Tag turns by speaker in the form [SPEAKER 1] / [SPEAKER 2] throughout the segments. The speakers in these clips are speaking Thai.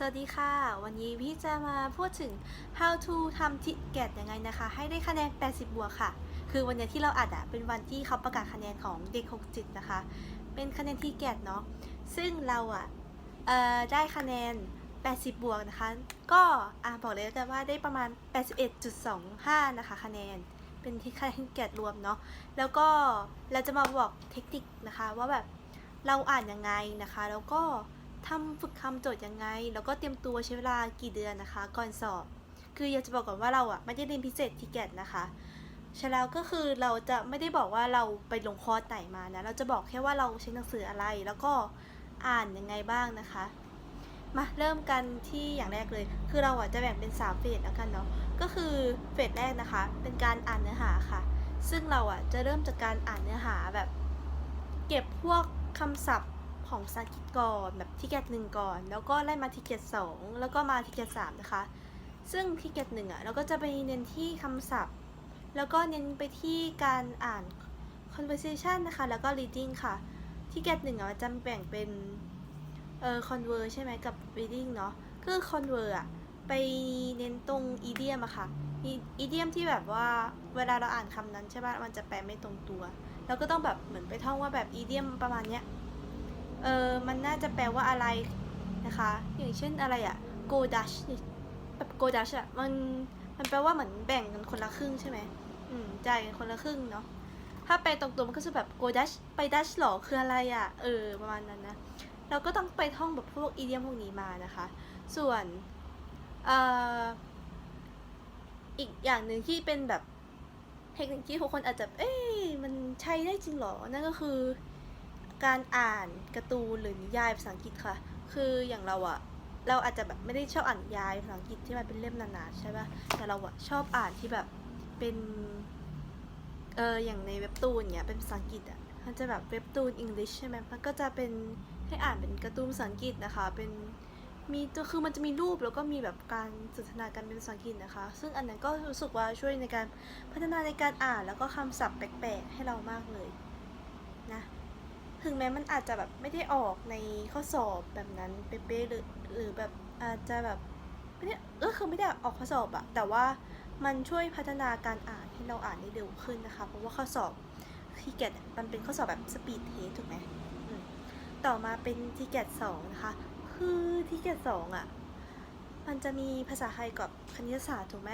[SPEAKER 1] สวัสดีค่ะ วันนี้พี่จะมาพูดถึง how to ทำทิเกตยังไงนะคะ ให้ได้คะแนน 80 บวกค่ะ คือวันนี้ที่เราอัดอะเป็นวันที่เขาประกาศคะแนนของเด็ก 67 นะคะ เป็นคะแนนทิเกตเนาะ ซึ่งเราอะเอ่อได้คะแนน 80 บวกนะคะ ก็อะบอกเลยแล้วกันว่าได้ประมาณ 81.25 นะคะ คะแนน เป็นที่คะแนนเกตรวมเนาะ แล้วก็เราจะมาบอกเทคนิคนะคะว่าแบบเราอ่านยังไงนะคะ แล้วก็ ทำฝึกคำโจทย์ยังไง แล้วก็เตรียมตัวใช้เวลากี่เดือนนะคะ ก่อนสอบ คืออยากจะบอกก่อนว่าเราอะไม่ได้เรียนพิเศษทีเกตนะคะใช่แล้วก็คือเราจะไม่ได้บอกว่าเราไปลงคอร์สไหนมานะ เราจะบอกแค่ว่าเราใช้หนังสืออะไร แล้วก็อ่านยังไงบ้างนะคะ มาเริ่มกันที่อย่างแรกเลย คือเราอะจะแบ่งเป็น3เฟสแล้วกันเนาะ ก็คือเฟสแรกนะคะ เป็นการอ่านเนื้อหาค่ะ ซึ่งเราอะจะเริ่มจากการอ่านเนื้อหาแบบ เก็บพวกคำศัพท์ ของภากฤษก่อนแบบทิเกตหนึ่งก่อน แล้วก็ไล่มาทิเกตสองแล้วก็มาทิเกตสามนะคะ ซึ่งทิเกตหนึ่งอะเราก็จะไปเน้นที่คำศัพท์ แล้วก็เน้นไปที่การอ่าน conversation นะคะ แล้วก็ reading ค่ะทิเกตหนึ่งอะมันจะแบ่งเป็นเอ่อ converse ใช่ไหมกับ reading เนาะคือ converse อะไปเน้นตรง idiom อะค่ะ idiom ที่แบบว่าเวลาเราอ่านคำนั้นใช่ปะมันจะแปลไม่ตรงตัวเราก็ต้องแบบเหมือนไปท่องว่าแบบ idiom ประมาณเนี้ย เออมันน่าจะแปลว่าอะไรนะคะ อย่างเช่นอะไรอะ go Dutch แบบ go Dutch อะมันมันแปลว่าเหมือนแบ่งกันคนละครึ่งใช่ไหมอืมจ่ายกันคนละครึ่งเนาะถ้าแปลตรงตัวมันก็จะแบบ go Dutch ไป Dutch หรอคืออะไรอะเออประมาณนั้นนะเราก็ต้องไปท่องแบบพวกอีเดียมพวกนี้มานะคะ ส่วนเอ่ออีกอย่างหนึ่งที่เป็นแบบเทคนิคที่ทุกคนอาจจะเอ๊ะมันใช้ได้จริงหรอนั่นก็คือ การอ่านการ์ตูนหรือนิยายภาษาอังกฤษค่ะ คืออย่างเราอะเราอาจจะแบบไม่ได้ชอบอ่านนิยายภาษาอังกฤษที่มันเป็นเล่มหนาๆใช่ปะแต่เราอะชอบอ่านที่แบบเป็นเอออย่างในเว็บตูนเนี่ยเป็นภาษาอังกฤษอะมันจะแบบเว็บตูนอังกฤษใช่ไหมมันก็จะเป็นให้อ่านเป็นการ์ตูนภาษาอังกฤษนะคะ เป็นมีตัวคือมันจะมีรูปแล้วก็มีแบบการสนทนากันเป็นภาษาอังกฤษนะคะ ซึ่งอันนั้นก็รู้สึกว่าช่วยในการพัฒนาในการอ่านแล้วก็คำศัพท์แปลกๆให้เรามากเลย ถึงแม้มันอาจจะแบบไม่ได้ออกในข้อสอบแบบนั้นเป๊ะๆหรือหรือแบบอาจจะแบบไม่ได้ก็คือไม่ได้ออกข้อสอบอะแต่ว่ามันช่วยพัฒนาการอ่านให้เราอ่านได้เร็วขึ้นนะคะ เพราะว่าข้อสอบทีเกตมันเป็นข้อสอบแบบสปีดเทสถูกไหมมต่อมาเป็นทีเกตสองนะคะคือทีเกตสองอะมันจะมีภาษาไทยกับคณิตศาสตร์ถูกไหม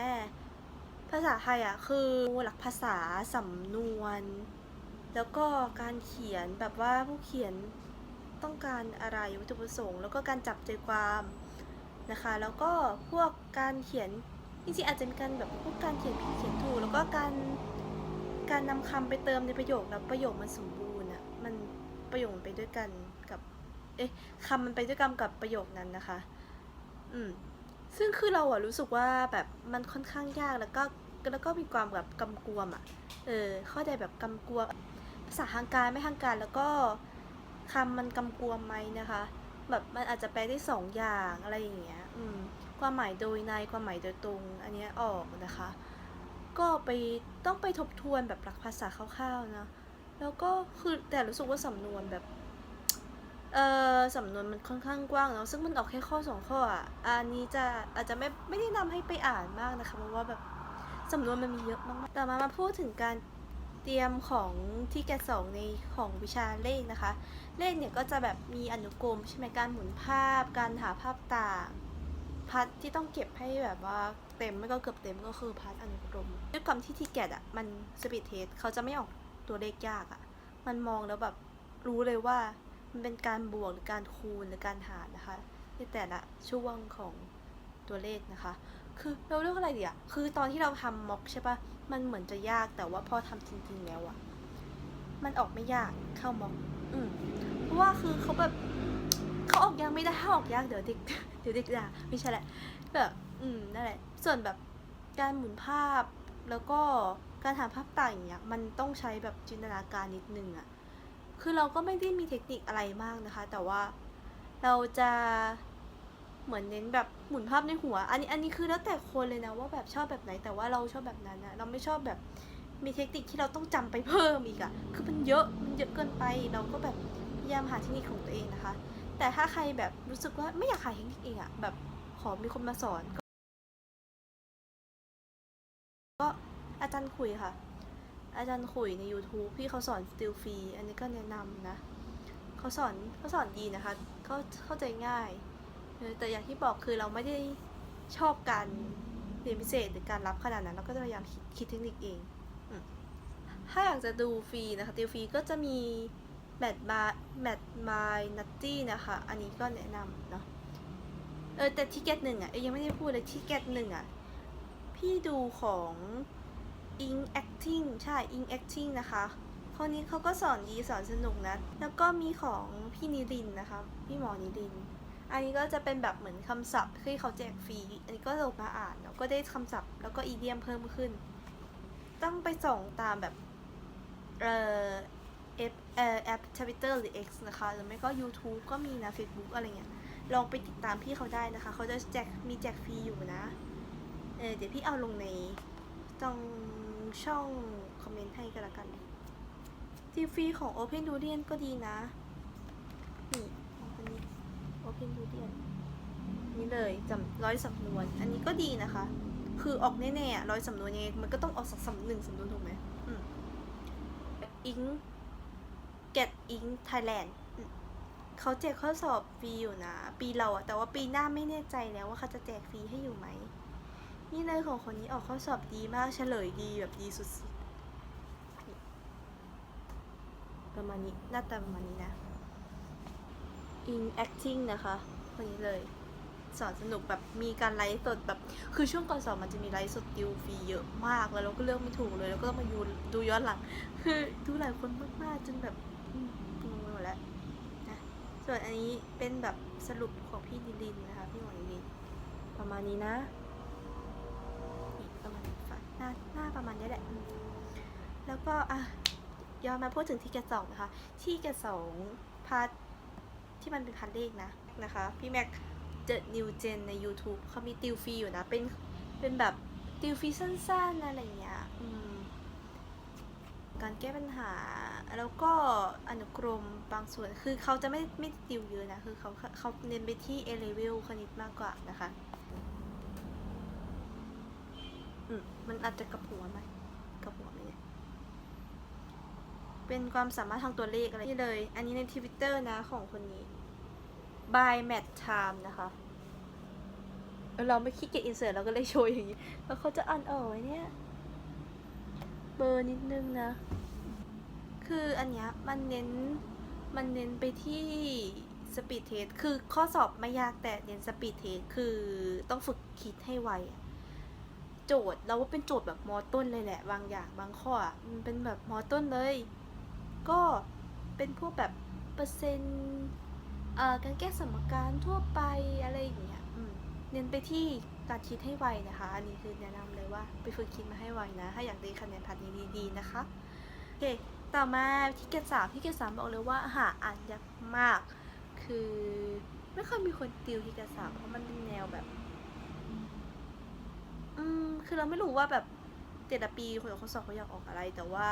[SPEAKER 1] ภาษาไทยอะคือหลักภาษาสำนวน แล้วก็การเขียนแบบว่าผู้เขียนต้องการอะไรวัตถุประสงค์ แล้วก็การจับใจความนะคะ แล้วก็พวกการเขียนจริงๆอาจจะมีการแบบพวกการเขียนผิดเขียนถูกแล้วก็การการนำคำไปเติมในประโยคแล้วประโยคมันสมบูรณ์อะมันประโยคมันไปด้วยกันกับเอ๊ะคำมันไปด้วยกันกับประโยคนั้นนะคะ อืมซึ่งคือเราอะรู้สึกว่าแบบมันค่อนข้างยากแล้วก็แล้วก็มีความแบบกำกวมอะเออ ข้าใจแบบกำกวม ษาทางการไม่ทางการแล้วก็คำมันกำกวมไหมนะคะ แบบมันอาจจะแปลได้สองอย่างอะไรอย่างเงี้ย อืม ความหมายโดยในความหมายโดยตรง อันเนี้ยออกนะคะ ก็ไปต้องไปทบทวนแบบหลักภาษาคร่าวๆนะแล้วก็คือแต่รู้สึกว่าสำนวนแบบ เออสำนวนมันค่อนข้างกว้างเนาะซึ่งมันออกแค่ข้อสองข้ออะอันนี้จะอาจจะไม่ไม่ได้นำให้ไปอ่านมากนะคะเพราะว่าแบบสำนวนมันมีเยอะมากๆแต่มามาพูดถึงการ เตรียมของที่แกสองในของวิชาเลขนะคะ เลขเนี่ยก็จะแบบมีอนุกรมใช่ไหมการหมุนภาพ การหาภาพต่าง พัดที่ต้องเก็บให้แบบว่าเต็มไม่ก็เกือบเต็มก็คือพัดอนุกรมด้วยความที่ที่แกะอะมันสปีดเทสเขาจะไม่ออกตัวเลขยากอะ มันมองแล้วแบบรู้เลยว่ามันเป็นการบวกหรือการคูณหรือการหารนะคะในแต่ละช่วงของตัวเลขนะคะ คือเราเรียกอะไรดีอะคือตอนที่เราทำม็อกใช่ปะ มันเหมือนจะยากแต่ว่าพอทำจริง ๆ แล้วอะมันออกไม่ยากเข้าม็อกอืมเพราะว่าคือเขาแบบเขาออกยากไม่ได้ถ้าออกยากเดี๋ยวเด็กเดี๋ยวเด็กด่าไม่ใช่แหละแบบอืมนั่นแหละ ส่วนแบบการหมุนภาพแล้วก็การหาภาพต่างอย่างเงี้ยมันต้องใช้แบบจินตนาการนิดนึงอะคือเราก็ไม่ได้มีเทคนิคอะไรมากนะคะ แต่ว่าเราจะ เหมือนเน้นแบบหมุนภาพในหัว อันนี้อันนี้คือแล้วแต่คนเลยนะว่าแบบชอบแบบไหนแต่ว่าเราชอบแบบนั้นนะเราไม่ชอบแบบมีเทคนิคที่เราต้องจำไปเพิ่มอีกอะคือมันเยอะมันเยอะเกินไปเราก็แบบพยายามหาเทคนิคของตัวเองนะคะ แต่ถ้าใครแบบรู้สึกว่าไม่อยากหาเทคนิคเองอะแบบขอมีคนมาสอน ก็กอาจารย์คุยค่ะ อาจารย์คุยใน YouTube พี่เขาสอนสติลฟรีอันนี้ก็แนะนำนะเขาสอนเขาสอนดีนะคะเขาเข้าใจง่าย แต่อย่างที่บอกคือเราไม่ได้ชอบการเรียนพิเศษหรือการรับขนาดนั้นเราก็จะพยายามคิดคิดเทคนิคเองถ้าอยากจะดูฟรีนะคะติวฟรีก็จะมีแมทบาแมทบายนัตตี้นะคะ อันนี้ก็แนะนำเนาะเออแต่ที่เกตหนึ่งอะยังไม่ได้พูดเลยที่เกตหนึ่งอะ พี่ดูของ Ink Acting ใช่ Ink Acting นะคะคนนี้เขาก็สอนดีสอนสนุกนะ แล้วก็มีของพี่นิรินนะคะ พี่หมอนิริน อันนี้ก็จะเป็นแบบเหมือนคำศัพท์ที่เขาแจกฟรี อันนี้ก็ลงมาอ่านแล้วก็ได้คำศัพท์แล้วก็อีเดียมเพิ่มขึ้น ต้องไปส่งตามแบบ เอ่อแอปเอ่อแอป Twitter หรือ X นะคะ หรือไม่ก็ YouTube ก็มีนะ Facebook อะไรเงี้ย ลองไปติดตามพี่เขาได้นะคะ เขาจะแจกมีแจกฟรีอยู่นะ เออเดี๋ยวพี่เอาลงในตรงช่องคอมเมนต์ให้ก็แล้วกันทีฟรีของ Open d u d i a n ก็ดีนะ นี่ Open d u d i a n นี่เลยจำร้อยสำนวน อันนี้ก็ดีนะคะ คือออกแน่ๆอะร้อยสำนวนยังไงมันก็ต้องออกสักสำหนึ่งสำนวนถูกไหมอิง get ink Thailand อืมเขาแจกข้อสอบฟรีอยู่นะ ปีเราอะแต่ว่าปีหน้าไม่แน่ใจแล้วว่าเขาจะแจกฟรีให้อยู่ไหม นี่เลยของคนนี้ออกข้อสอบดีมากเฉลยดีแบบดีสุดๆนี่ประมาณนี้หน้าตาประมาณนี้นะ in acting นะคะคนนี้เลย สอนสนุกแบบมีการไลฟ์สดแบบคือช่วงก่อนสอบมันจะมีไลฟ์สดดิวฟรีเยอะมากแล้วเราก็เลือกไม่ถูกเลยแล้วก็ต้องมาดูดูย้อนหลัง คือดูหลายคนมากๆจนแบบงงไปหมดแล้วนะส่วนอันนี้เป็นแบบสรุปของพี่ดิลินนะคะพี่หมอดิลินประมาณนี้นะนี่ประมาณหน้าหน้าประมาณนี้แหละ แล้วก็อะย้อนมาพูดถึงที่แกสองนะคะ ที่แกสองพาร์ท ที่มันเป็นพาร์ทเลขนะนะคะ พี่แม็กเจอนิวเจนใน YouTube เขามีติวฟรีอยู่นะ เป็นเป็นแบบติวฟรีสั้นๆอะไรอย่างเงี้ยการแก้ปัญหา แล้วก็อนุกรมบางส่วนคือเขาจะไม่ไม่ติวเยอะนะ คือเขาเขาเน้นไปที่ A level คณิตมากกว่านะคะอืมมันอาจจะกระหัวไหมกระหัวไหม เป็นความสามารถทางตัวเลขอะไรนี่เลย อันนี้ในทวิตเตอร์นะของคนนี้ by Matt Time นะคะ เราไม่ขี้เกียจอินเสิร์ตเราก็เลยโชว์อย่างนี้ แล้วเขาจะอ่านออกไหมเนี่ย เบอร์นิดนึงนะ คืออันเนี้ยมันเน้น มันเน้นไปที่สปีดเทส คือข้อสอบไม่ยากแต่เน้นสปีดเทส คือต้องฝึกคิดให้ไวโจทย์เราว่าเป็นโจทย์แบบมอต้นเลยแหละ บางอย่างบางข้อมันเป็นแบบมอต้นเลย ก็เป็นพวกแบบเปอร์เซ็นต์การแก้สมการทั่วไปอะไรอย่างเงี้ยเน้นไปที่การคิดให้ไวนะคะ อันนี้คือแนะนำเลยว่าไปฝึกคิดมาให้ไวนะ ถ้าอยากได้คะแนนพาร์ทนี้ดีๆนะคะโอเคต่อมาที่เกรดสามที่เกรดสามบอกเลยว่าหาอ่านยากมาก คือไม่ค่อยมีคนติวที่เกรดสามเพราะมันเป็นแนวแบบ อืมคือเราไม่รู้ว่าแบบแต่ละปีคนเขาสอบเขาอยากออกอะไรแต่ว่า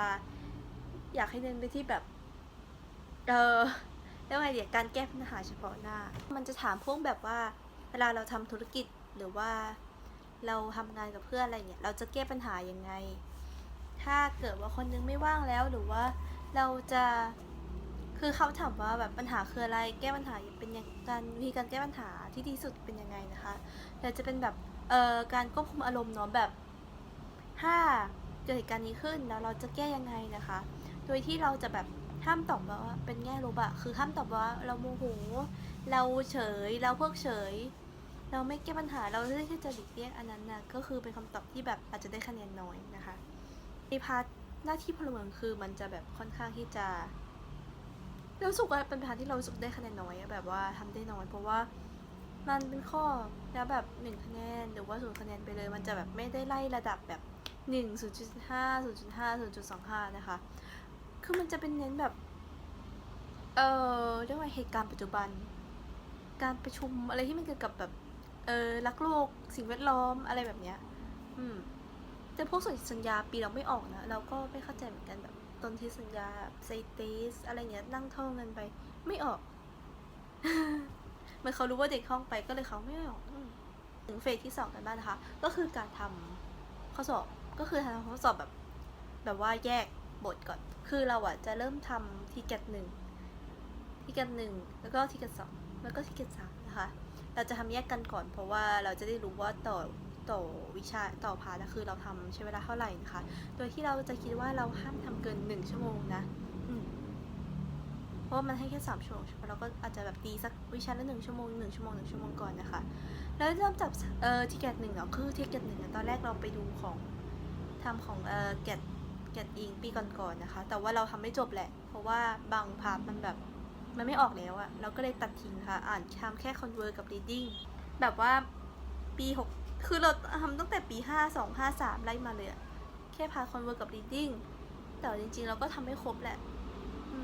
[SPEAKER 1] อยากให้เน้นไปที่แบบ เออแล้วไงเดี๋ยวการแก้ปัญหาเฉพาะหน้า มันจะถามพวกแบบว่า เวลาเราทำธุรกิจหรือว่าเราทำงานกับเพื่อนอะไรเงี้ย เราจะแก้ปัญหายังไง ถ้าเกิดว่าคนนึงไม่ว่างแล้วหรือว่าเราจะ คือเขาถามว่าแบบปัญหาคืออะไร แก้ปัญหาเป็นยังการวิธีการแก้ปัญหาที่ดีสุดเป็นยังไงนะคะเราจะเป็นแบบเอ่อการควบคุมอารมณ์เนาะแบบถ้าเกิดเหตุการณ์นี้ขึ้นแล้วเราจะแก้ยังไงนะคะ ดยที่เราจะแบบห้ามตอบว่าเป็นแง่ลบอะคือห้ามตอบว่าเราโมโห เราเฉย เราเพิกเฉย เราไม่แก้ปัญหา เราเลือกที่จะหลีกเลี่ยงอันนั้นนะก็คือเป็นคำตอบที่แบบอาจจะได้คะแนนน้อยนะคะในพาร์ทหน้าที่พลเมืองคือมันจะแบบค่อนข้างที่จะรู้สึกว่าเป็นพาร์ทที่เราสึกได้คะแนนน้อยแบบว่าทำได้น้อยเพราะว่ามันเป็นข้อแล้วแบบหนึ่งคะแนนหรือว่าศูนย์คะแนนไปเลย มันจะแบบไม่ได้ไล่ระดับแบบหนึ่งศูนย์จุดห้าศูนย์จุดห้าศูนย์จุดสองห้านะคะ คือมันจะเป็นเน้นแบบ เออเรียกว่าเหตุการณ์ปัจจุบัน การประชุมอะไรที่มันเกี่ยวกับแบบ เออรักโลก สิ่งแวดล้อมอะไรแบบเนี้ย อืม แต่พวกส่วนสัญญาปีเราไม่ออกนะ เราก็ไม่เข้าใจเหมือนกันแบบตอนที่สัญญาไซเตสอะไรเงี้ยนั่งท่องกันไป ไม่ออกเมื่อนเขารู้ว่าเด็กห้องไปก็เลยเขาไม่ออกอืมถึงเฟสที่สองกันบ้างนะคะ ก็คือการทำข้อสอบก็คือทำข้อสอบแบบ แบบว่าแยก บทก่อน คือเราอะจะเริ่มทำทีเกตหนึ่งทีเกตหนึ่งแล้วก็ทีเกตสองแล้วก็ทีเกตสามนะคะ เราจะทำแยกกันก่อน เพราะว่าเราจะได้รู้ว่าต่อต่อวิชาต่อพาร์ทคือเราทำใช้เวลาเท่าไหร่นะคะ โดยที่เราจะคิดว่าเราห้ามทำเกินหนึ่งชั่วโมงนะเพราะมันให้แค่สามชั่วโมงเราก็อาจจะแบบตีสักวิชาละหนึ่งชั่วโมงหนึ่งชั่วโมงหนึ่งชั่วโมงก่อนนะคะ แล้วเริ่มจากเอ่อทีเกตหนึ่งอะคือทีเกตหนึ่งตอนแรกเราไปดูของทำของเอ่อเกต กตอิงปีก่อนๆนะคะ แต่ว่าเราทำไม่จบแหละ เพราะว่าบางพาร์ทมันแบบมันไม่ออกแล้วอะเราก็เลยตัดทิ้งค่ะ อ่านทำแค่ convert กับ reading แบบว่าปีหกคือเราทำตั้งแต่ปีห้าสองห้าสามไล่มาเลยอะแค่พา convert กับ reading แต่จริงๆเราก็ทำไม่ครบแหละ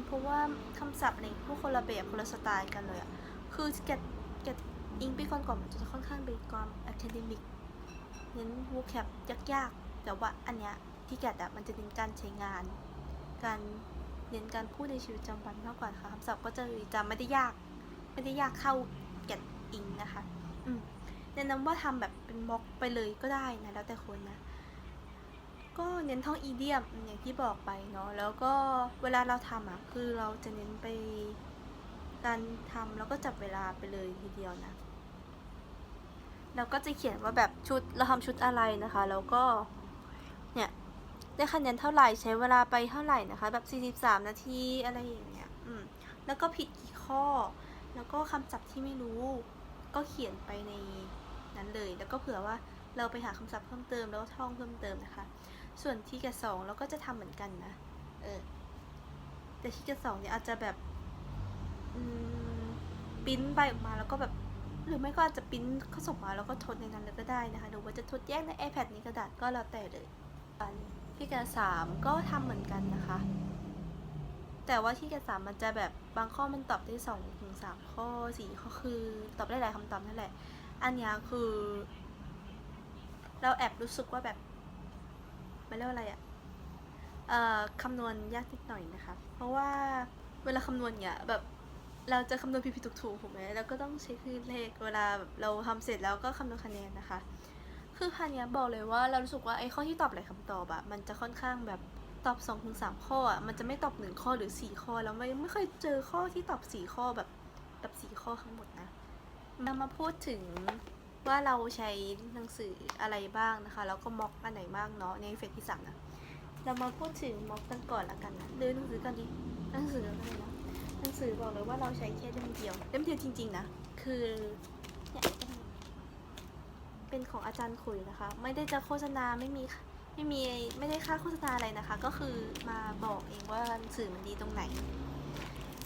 [SPEAKER 1] เพราะว่าคำศัพท์ในพวกคนละแบบคนละสไตล์กันเลยอะคือเกตเกตอิงปีก่อนๆมันจะค่อนข้างเป็นความ academic เน้น vocab ยากๆ แต่ว่าอันเนี้ย ที่แกดอะมันจะเน้นการใช้งาน การเน้นการพูดในชีวิตประจำวันมากกว่าค่ะคำศัพท์ก็จะจำไม่ได้ยาก ไม่ได้ยากเข้าแกดอิงนะคะอืมแนะนำว่าทำแบบเป็นบล็อกไปเลยก็ได้นะแล้วแต่คนนะก็เน้นท่องอีเดียมอย่างที่บอกไปเนาะแล้วก็เวลาเราทำอะคือเราจะเน้นไปการทำแล้วก็จับเวลาไปเลยทีเดียวนะเราก็จะเขียนว่าแบบชุดเราทำชุดอะไรนะคะ แล้วก็ ได้คะแนนเท่าไหร่ใช้เวลาไปเท่าไหร่นะคะ แบบ 43 นาทีอะไรอย่างเงี้ยอืมแล้วก็ผิดกี่ข้อ แล้วก็คำศัพท์ที่ไม่รู้ ก็เขียนไปในนั้นเลย แล้วก็เผื่อว่าเราไปหาคำศัพท์เพิ่มเติมแล้วท่องเพิ่มเติมนะคะ ส่วนที่กับสองเราก็จะทำเหมือนกันนะเออแต่ที่กับสองเนี่ยอาจจะแบบอืมปิ้นใบออกมาแล้วก็แบบหรือไม่ก็อาจจะปิ้นเขาส่งมาแล้วก็ทดในนั้นเลยก็ได้นะคะหรือว่าจะทดแยกใน iPad นี้กระดาษก็แล้วแต่เลยอัน ที่กับสามก็ทำเหมือนกันนะคะ แต่ว่าที่กับสามมันจะแบบบางข้อมันตอบได้สองถึงสามข้อสี่ข้อคือตอบได้หลายคำตอบนั่นแหละ อันนี้คือ เราแอบรู้สึกว่าแบบมันเรียกว่าอะไรอะเอ่อคำนวณยากนิดหน่อยนะคะ เพราะว่าเวลาคำนวณเนี่ยแบบเราจะคำนวณผิดๆถูกๆถูกไหมแล้วก็ต้องเช็คคือเลขเวลาเราทำเสร็จแล้วก็คำนวณคะแนนนะคะ คือพันเนี้ยบอกเลยว่าเรารู้สึกว่าไอ้ข้อที่ตอบหลายคำตอบอะมันจะค่อนข้างแบบตอบสองถึงสามข้ออะมันจะไม่ตอบหนึ่งข้อหรือสี่ข้อแล้วไม่ไม่เคยเจอข้อที่ตอบสี่ข้อแบบแบบสี่ข้อทั้งหมดนะเรามาพูดถึงว่าเราใช้หนังสืออะไรบ้างนะคะแล้วก็ม็อกอันไหนบ้างเนาะในเฟสที่สามนะเรามาพูดถึงม็อกกันก่อนละกันนะเดินหนังสือกันดิหนังสืออะไรนะหนังสือบอกเลยว่าเราใช้แค่เล่มเดียวเล่มเดียวจริง ๆนะคือ เป็นของอาจารย์ขุยนะคะ ไม่ได้จะโฆษณาไม่มีไม่มีไม่ได้ค่าโฆษณาอะไรนะคะ ก็คือมาบอกเองว่าหนังสือมันดีตรงไหน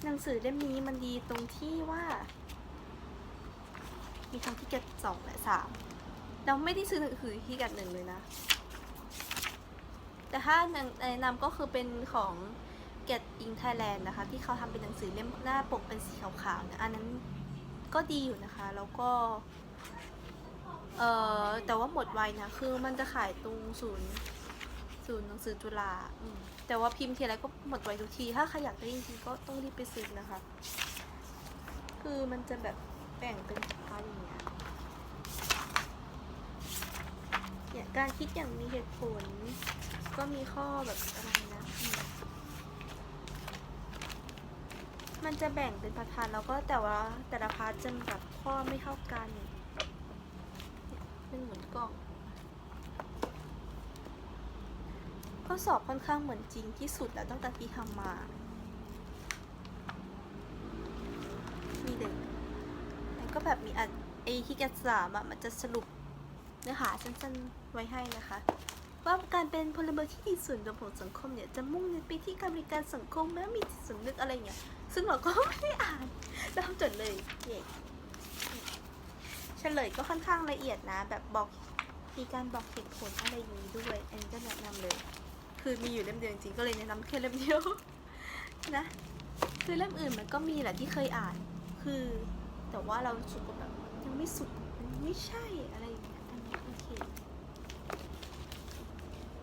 [SPEAKER 1] หนังสือเล่มนี้มันดีตรงที่ว่า มีทั้งที่เกตสองและสามเราไม่ได้ซื้อหนังสือที่เกตหนึ่งเลยนะ แต่ถ้าแนะนำก็คือเป็นของ Get in Thailand นะคะ ที่เขาทำเป็นหนังสือเล่มหน้าปกเป็นสีขาวๆนี่ยอันนั้นก็ดีอยู่นะคะ แล้วก็ เออแต่ว่าหมดไวนะ คือมันจะขายตรงศูนย์ศูนย์หนังสือจุฬาอืมแต่ว่าพิมพ์ทีไรก็หมดไวทุกที ถ้าใครอยากได้จริงๆก็ต้องรีบไปซื้อนะคะ คือมันจะแบบแบ่งเป็นพาร์ทอย่างเงี้ยเนี่ยการคิดอย่างมีเหตุผล ก็มีข้อแบบอะไรนะ มันจะแบ่งเป็นประธานแล้วก็แต่ว่าแต่ละพาร์ทจะแบบข้อไม่เท่ากัน เป็นเหมือนกล่องข้อสอบค่อนข้างเหมือนจริงที่สุดแล้วตั้งแต่ที่ทำมามีเด็กแล้วก็แบบมีอัดไอที่แกสามอะมันจะสรุปเนื้อหาสั้นๆไว้ให้นะคะว่าการเป็นพลเมืองที่ดีส่วนรวมของสังคมเนี่ยจะมุ่งเน้นไปที่การบริการสังคมและมีจิตสำนึกอะไรเงี้ยซึ่งเราก็ไม่ได้อ่านเราทำจดเลยเย่ เฉลยก็ค่อนข้างละเอียดนะ แบบบอกมีการบอกเหตุผลอะไรอย่างนี้ด้วย อันนี้ก็แนะนำเลย คือมีอยู่เล่มเดียวจริงก็เลยแนะนำแค่เล่มเดียวนะ คือเล่มอื่นมันก็มีแหละที่เคยอ่าน คือ แต่ว่าเราสึกว่าแบบยังไม่สุดมันไม่ใช่อะไรอย่างเงี้ยอันนี้โอเค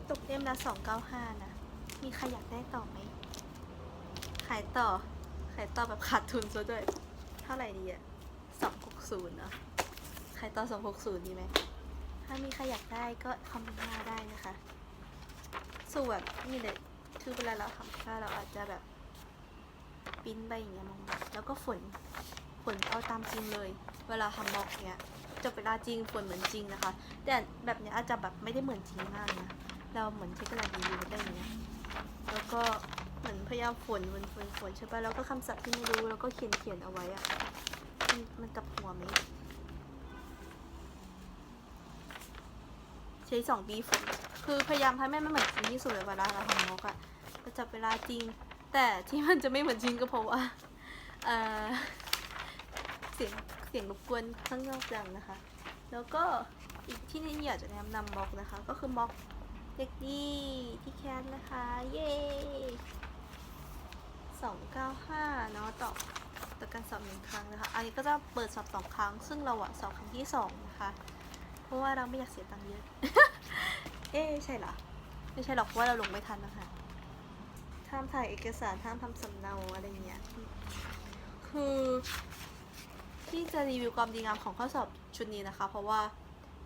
[SPEAKER 1] ตกเล่มละสองเก้าห้านะ มีใครอยากได้ต่อไหม ขายต่อ ขายต่อแบบขาดทุนซะด้วย เท่าไหร่ดีอะสองหกศูนย์เนาะ ใครต่อสองหกศูนย์ดีไหม ถ้ามีใครอยากได้ก็คอมเมนต์มาได้นะคะส่วนนี่เลยคือเวลาเราทำค่าเราอาจจะแบบปิ้นไปอย่างเงี้ยลงแล้วก็ฝนฝนเอาตามจริงเลย เวลาทำบล็อกเนี้ยจะเวลาจริงฝนเหมือนจริงนะคะ แต่แบบเนี้ยอาจจะแบบไม่ได้เหมือนจริงมากนะเราเหมือนใช้กระดาษรีวิวได้อย่างเงี้ยแล้วก็เหมือนพยายามฝนฝนฝนฝนใช่ปะแล้วก็คำศัพท์ที่ไม่รู้แล้วก็เขียนเขียนเอาไว้อะมันมันกับหัวไหม ใช้สองปีฝนคือพยายามให้แม่ไม่เหมือนจริงที่สุดเลยเวลาเราทำมกอะก็จับเวลาจริง แต่ที่มันจะไม่เหมือนจริงก็เพราะว่าเออเสียงเสียงรบกวนข้างนอกดังนะคะ แล้วก็อีกที่นี่อยากจะแนะนำม็อกนะคะ ก็คือม็อกเด็กดีที่แคสนะคะ เย้สองเก้าห้าเนาะต่อต่อการสอบหนึ่งครั้งนะคะ อันนี้ก็จะเปิดสอบสองครั้ง ซึ่งเราอะสอบครั้งที่สองนะคะ เพราะว่าเราไม่อยากเสียตังค์เยอะ เอ๊ใช่เหรอ ไม่ใช่หรอกเพราะว่าเราลงไม่ทันนะคะห้ามถ่ายเอกสารห้ามทำสำเนาอะไรเงี้ย คือที่จะรีวิวความดีงามของข้อสอบชุดนี้นะคะ เพราะว่า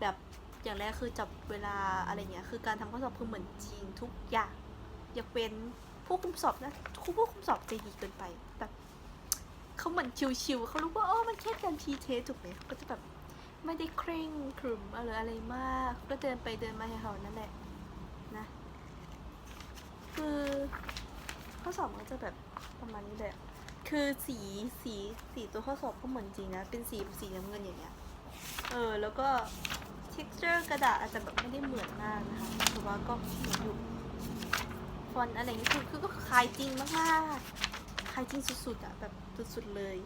[SPEAKER 1] แบบอย่างแรกคือจับเวลาอะไรเงี้ย คือการทำข้อสอบคือเหมือนจริงทุกอย่างอยากเป็นผู้คุมสอบนะครูผู้คุมสอบใจดีเกินไปแบบเขาเหมือนชิวๆเขารู้ว่าอ๋อมันแค่การพีเทสถูกไหมเขาก็จะแบบ ไม่ได้เคร่งครึมอะไรอะไรมาก ก็เดินไปเดินมาแถวๆนั่นแหละนะคือข้อสอบมันก็จะแบบประมาณนี้เละคือสีสีสีตัวข้อสอบก็เหมือนจริงนะ เป็นสีสีน้ำเงินอย่างเงี้ยเออแล้วก็ texture กระดาษอาจจะแบบไม่ได้เหมือนมากนะคะแต่ว่าก็เหมือนอยู่ฟอนต์อะไรอย่างเงี้ยคือคือก็คล้ายจริงมากๆคล้ายจริงสุดๆอะแบบสุดๆเลย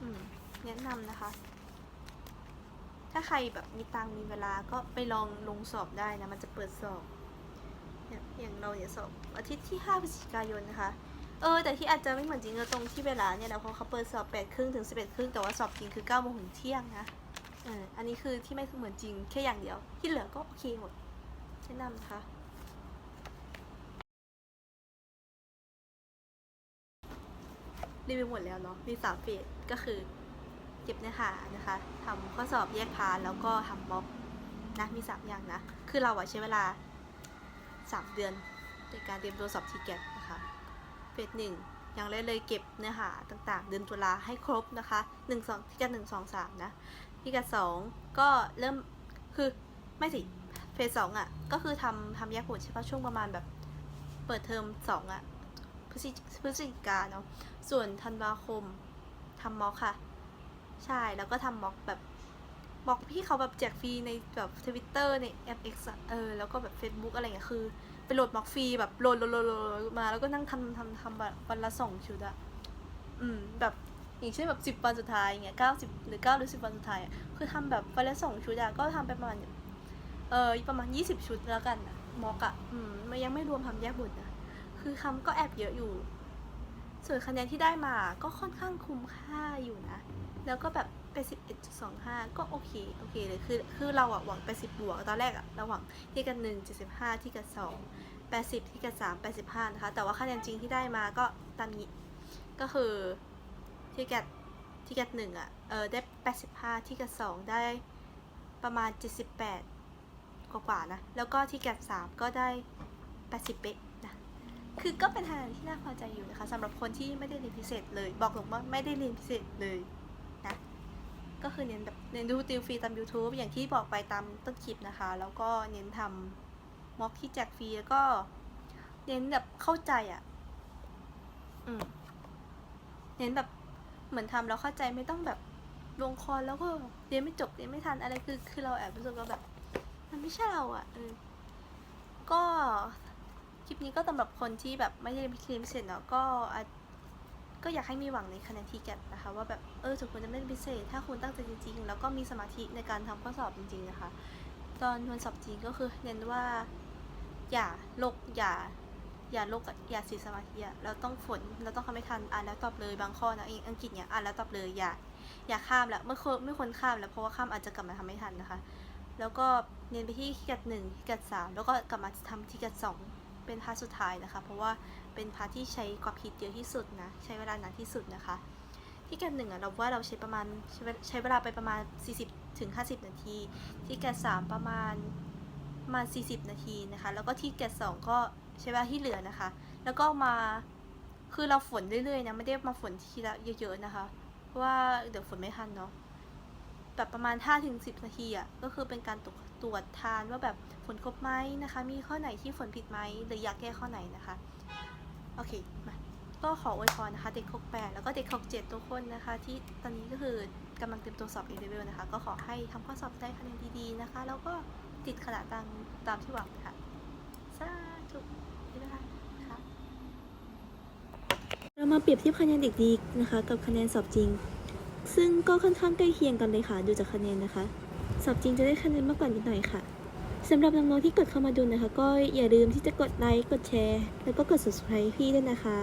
[SPEAKER 1] อืมแนะนำนะคะ ถ้าใครแบบมีตังมีเวลาก็ไปลองลงสอบได้นะ มันจะเปิดสอบอย่างเราเนี่ยสอบอาทิตย์ที่ 5พฤศจิกายนนะคะ เออ แต่ที่อาจจะไม่เหมือนจริงก็ตรงที่เวลาเนี่ยแหละเพราะเขาเปิดสอบ8ครึ่งถึง11ครึ่งแต่ว่าสอบจริงคือ9โมงถึงเที่ยงนะเอออันนี้คือที่ไม่เหมือนจริงแค่อย่างเดียว ที่เหลือก็โอเคหมดแนะนำนะคะรีวิวหมดแล้วเนาะมีสามเฟสก็คือ เก็บเนื้อหานะคะทำข้อสอบแยกพาร์ทแล้วก็ทำม็อกนะมีสามอย่างนะ คือเราอะใช้เวลาสามเดือนในการเตรียมตัวสอบทีเกตนะคะเฟสหนึ่งอย่างแรกเลยเก็บเนื้อหาต่างๆ เดือนตุลาให้ครบนะคะหนึ่งสองที่กันหนึ่งสองสามนะที่กันสองก็เริ่มคือไม่สิเฟสสองอะก็คือทำทำแยกบทใช่ปะช่วงประมาณแบบเปิดเทอมสองอะพฤศจิพฤศจิกาเนาะส่วนธันวาคมทำม็อกค่ะ ใช่ แล้วก็ทำม็อกแบบม็อกพี่เขาแบบแจกฟรีในแบบทวิตเตอร์ในแอป X อะเออ แล้วก็แบบ Facebook อะไรเงี้ยคือไปโหลดม็อกฟรีแบบโหลดโหลดโหลดมาแล้วก็นั่งทำทำทำแบบวันละสองชุดอะอืมแบบอย่างเช่นแบบสิบวันสุดท้ายเงี้ยเก้าสิบหรือเก้าหรือสิบวันสุดท้ายอะคือทำแบบวันละสองชุดอะก็ทำไปประมาณเออประมาณยี่สิบชุดแล้วกันอะม็อกอะอืมมันยังไม่รวมทำแยกบทนะคือคำก็แอบเยอะอยู่ ส่วนคะแนนที่ได้มาก็ค่อนข้างคุ้มค่าอยู่นะ แล้วก็แบบไปสิบเอ็ดจุดสองห้าก็โอเค โอเคเลย คือ คือเราอะหวังไปสิบบวก ตอนแรกอะเราหวังที่กันหนึ่งเจ็ดสิบห้าที่กันสองแปดสิบที่กันสามแปดสิบห้านะคะ แต่ว่าคะแนนจริงที่ได้มาก็ตามนี้ ก็คือที่กัดที่กัดหนึ่งอะเออได้แปดสิบห้าที่กัดสองได้ประมาณเจ็ดสิบแปดกว่านะ แล้วก็ที่กัดสามก็ได้แปดสิบเป๊ะนะ คือก็เป็นทางที่น่าพอใจอยู่นะคะสำหรับคนที่ไม่ได้เรียนพิเศษเลย บอกตรงว่าไม่ได้เรียนพิเศษเลย ก็คือเน้นแบบเน้นดูติวฟรีตาม YouTube อย่างที่บอกไปตามต้นคลิปนะคะ แล้วก็เน้นทำม็อกที่แจกฟรีแล้วก็ เน้นแบบเข้าใจอะ่ะ อืม เน้นแบบเหมือนทำแล้วเข้าใจไม่ต้องแบบลงคอแล้วก็เรียนไม่จบเรียนไม่ทันอะไรคือคือเราแอบรู้สึกว่าแบบ มันไม่ใช่เราอะ่ะเออก็คลิปนี้ก็สำหรับคนที่แบบไม่ได้เรียนพิเศษเนาะก็อาจ ก็อยากให้มีหวังในคะแนนทีแกตนะคะ ว่าแบบเออทุกคนจะไม่ได้พิเศษ ถ้าคุณตั้งใจจริงๆ แล้วก็มีสมาธิในการทำข้อสอบจริงๆนะคะ ตอนวันสอบจริงก็คือเน้นว่า อย่าลกอย่า อย่าลกอย่าเสียสมาธิอะเราต้องฝนเราต้องทำให้ทันอ่านแล้วตอบเลยบางข้อนะอังกฤษเนี่ยอ่านแล้วตอบเลยอย่าอย่าข้ามแล้วไม่ควรไม่ควรข้ามแล้วเพราะว่าข้ามอาจจะกลับมาทำไม่ทันนะคะ แล้วก็เน้นไปที่ทีแกตหนึ่งทีแกตสามแล้วก็กลับมาทำทีแกตสองเป็นพาร์ทสุดท้ายนะคะ เพราะว่า เป็นพาร์ทที่ใช้ความคิดเยอะที่สุดนะ ใช้เวลานานที่สุดนะคะ ที่แกนหนึ่งอะเราว่าเราใช้ประมาณใช้เวลาไปประมาณ 40ถึง50 นาที ที่แกนสามประมาณประมาณ 40 นาทีนะคะ แล้วก็ที่แกนสองก็ใช้เวลาที่เหลือนะคะ แล้วก็มาคือเราฝนเรื่อยๆนะไม่ได้มาฝนทีละเยอะๆนะคะ เพราะว่าเดี๋ยวฝนไม่ทันเนาะแบบประมาณ5ถึง10 นาทีอะ่ะก็คือเป็นการตตรวจทานว่าแบบฝนครบไหมนะคะ มีข้อไหนที่ฝนผิดไหมหรืออยากแก้ข้อไหนนะคะ โอเคมาก็ขออวยพรนะคะเด็กคกแปดแล้วก็เด็กคกเจ็ดทุกคนนะคะ ที่ตอนนี้ก็คือกำลังเตรียมตัวสอบ A level นะคะ ก็ขอให้ทำข้อสอบได้คะแนนดีๆนะคะ แล้วก็ติดขนาดตังตามที่หวังค่ะสาธุนี่นะคะค่ะ
[SPEAKER 2] เรามาเปรียบเทียบคะแนนเด็กดีนะคะ กับคะแนนสอบจริง ซึ่งก็ค่อนข้างใกล้เคียงกันเลยค่ะ ดูจากคะแนนนะคะ สอบจริงจะได้คะแนนมากกว่านิดหน่อยค่ะ สำหรับน้องๆที่กดเข้ามาดูนะคะ ก็อย่าลืมที่จะกดไลค์ กดแชร์ แล้วก็กด subscribe พี่ด้วยนะคะ